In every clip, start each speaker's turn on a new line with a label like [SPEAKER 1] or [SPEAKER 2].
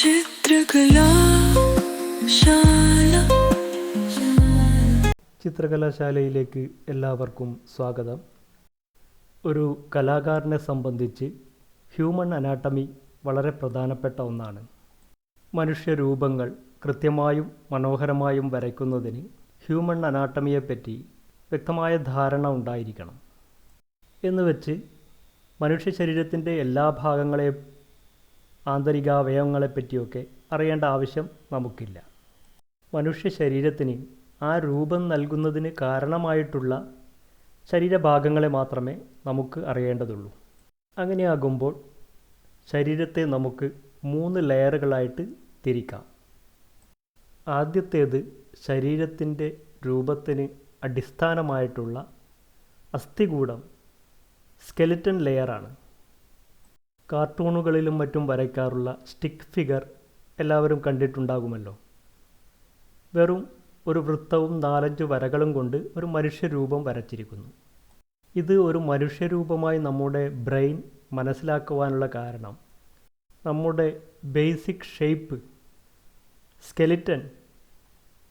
[SPEAKER 1] ചിത്രകലാശാല
[SPEAKER 2] ചിത്രകലാശാലയിലേക്ക് എല്ലാവർക്കും സ്വാഗതം. ഒരു കലാകാരനെ സംബന്ധിച്ച് ഹ്യൂമൺ അനാട്ടമി വളരെ പ്രധാനപ്പെട്ട ഒന്നാണ്. മനുഷ്യരൂപങ്ങൾ കൃത്യമായും മനോഹരമായും വരയ്ക്കുന്നതിന് ഹ്യൂമൺ അനാട്ടമിയെപ്പറ്റി വ്യക്തമായ ധാരണ ഉണ്ടായിരിക്കണം. എന്ന് വെച്ച് മനുഷ്യ ശരീരത്തിന്റെ എല്ലാ ഭാഗങ്ങളെ ആന്തരികാവയവങ്ങളെപ്പറ്റിയൊക്കെ അറിയേണ്ട ആവശ്യം നമുക്കില്ല. മനുഷ്യ ശരീരത്തിന് ആ രൂപം നൽകുന്നതിന് കാരണമായിട്ടുള്ള ശരീരഭാഗങ്ങളെ മാത്രമേ നമുക്ക് അറിയേണ്ടതുള്ളൂ. അങ്ങനെയാകുമ്പോൾ ശരീരത്തെ നമുക്ക് മൂന്ന് ലെയറുകളായിട്ട് തിരിക്കാം. ആദ്യത്തേത് ശരീരത്തിന്റെ രൂപത്തിന് അടിസ്ഥാനമായിട്ടുള്ള അസ്ഥികൂടം സ്കെലിറ്റൻ ലെയറാണ്. കാർട്ടൂണുകളിലും മറ്റും വരയ്ക്കാറുള്ള സ്റ്റിക്ക് ഫിഗർ എല്ലാവരും കണ്ടിട്ടുണ്ടാകുമല്ലോ. വെറും ഒരു വൃത്തവും നാലഞ്ച് വരകളും കൊണ്ട് ഒരു മനുഷ്യരൂപം വരച്ചിരിക്കുന്നു. ഇത് ഒരു മനുഷ്യരൂപമായി നമ്മുടെ ബ്രെയിൻ മനസ്സിലാക്കുവാനുള്ള കാരണം. നമ്മുടെ ബേസിക് ഷേപ്പ് സ്കെലിറ്റൻ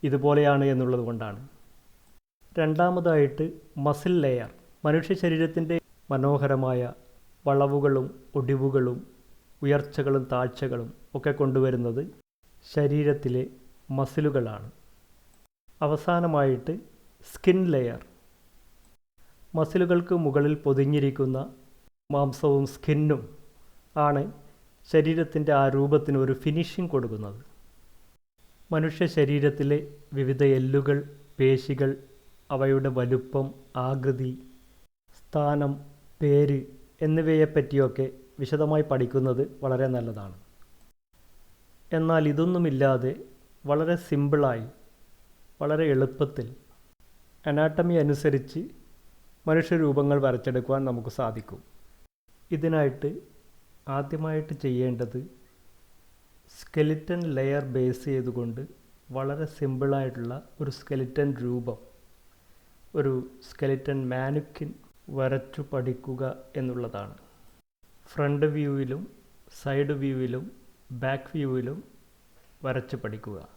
[SPEAKER 2] ഇതുപോലെയാണ് എന്നുള്ളത് കൊണ്ടാണ്. രണ്ടാമതായിട്ട് മസിൽ ലെയർ മനുഷ്യ ശരീരത്തിന്റെ മനോഹരമായ വളവുകളും ഒടിവുകളും ഉയർച്ചകളും താഴ്ചകളും ഒക്കെ കൊണ്ടുവരുന്നത് ശരീരത്തിലെ മസിലുകളാണ്. അവസാനമായിട്ട് സ്കിൻ ലെയർ. മസിലുകൾക്ക് മുകളിൽ പൊതിഞ്ഞിരിക്കുന്ന മാംസവും സ്കിന്നും ആണ് ശരീരത്തിന്റെ ആ രൂപത്തിന് ഒരു ഫിനിഷിംഗ് കൊടുക്കുന്നത്. മനുഷ്യ ശരീരത്തിലെ വിവിധ എല്ലുകൾ പേശികൾ അവയുടെ വലുപ്പം ആകൃതി സ്ഥാനം പേര് എന്നിവയെപ്പറ്റിയൊക്കെ വിശദമായി പഠിക്കുന്നത് വളരെ നല്ലതാണ്. എന്നാൽ ഇതൊന്നുമില്ലാതെ വളരെ സിമ്പിളായി വളരെ എളുപ്പത്തിൽ അനാട്ടമി അനുസരിച്ച് മനുഷ്യരൂപങ്ങൾ വരച്ചെടുക്കുവാൻ നമുക്ക് സാധിക്കും. ഇതിനായിട്ട് ആദ്യമായിട്ട് ചെയ്യേണ്ടത് സ്കെലിറ്റൻ ലെയർ ബേസ് ചെയ്തുകൊണ്ട് വളരെ സിമ്പിളായിട്ടുള്ള ഒരു സ്കെലിറ്റൻ രൂപം ഒരു സ്കെലിറ്റൻ മാനുക്കിൻ വരച്ചു പഠിക്കുക എന്നുള്ളതാണ്. ഫ്രണ്ട് വ്യൂവിലും സൈഡ് വ്യൂവിലും ബാക്ക് വ്യൂവിലും വരച്ച് പഠിക്കുക.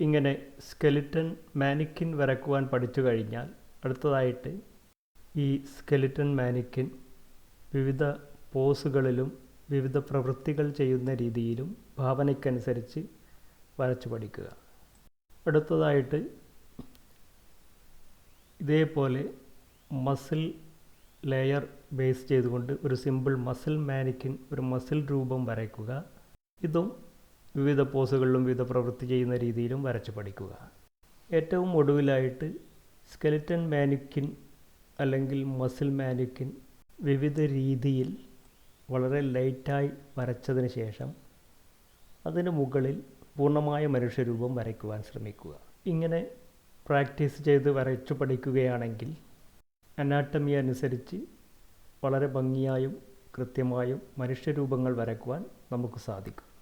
[SPEAKER 2] ഇങ്ങനെ സ്കെലിറ്റൻ മാനിക്കിൻ വരക്കുവാൻ പഠിച്ചു കഴിഞ്ഞാൽ അടുത്തതായിട്ട് ഈ സ്കെലിറ്റൻ മാനിക്കിൻ വിവിധ പോസുകളിലും വിവിധ പ്രവൃത്തികൾ ചെയ്യുന്ന രീതിയിലും ഭാവനയ്ക്കനുസരിച്ച് വരച്ചു പഠിക്കുക. അടുത്തതായിട്ട് ഇതേപോലെ മസിൽ ലെയർ ബേസ് ചെയ്തുകൊണ്ട് ഒരു സിമ്പിൾ മസിൽ മാനിക്കിൻ ഒരു മസിൽ രൂപം വരയ്ക്കുക. ഇതും വിവിധ പോസുകളിലും വിവിധ പ്രവൃത്തി ചെയ്യുന്ന രീതിയിലും വരച്ച് പഠിക്കുക. ഏറ്റവും ഒടുവിലായിട്ട് സ്കെലിറ്റൻ മാനിക്കിൻ അല്ലെങ്കിൽ മസിൽ മാനിക്കിൻ വിവിധ രീതിയിൽ വളരെ ലൈറ്റായി വരച്ചതിന് ശേഷം അതിന് മുകളിൽ പൂർണമായ മനുഷ്യരൂപം വരയ്ക്കുവാൻ ശ്രമിക്കുക. ഇങ്ങനെ പ്രാക്ടീസ് ചെയ്ത് വരച്ചു പഠിക്കുകയാണെങ്കിൽ അനാട്ടമി അനുസരിച്ച് വളരെ ഭംഗിയായും കൃത്യമായും മനുഷ്യരൂപങ്ങൾ വരക്കുവാൻ നമുക്ക് സാധിക്കും.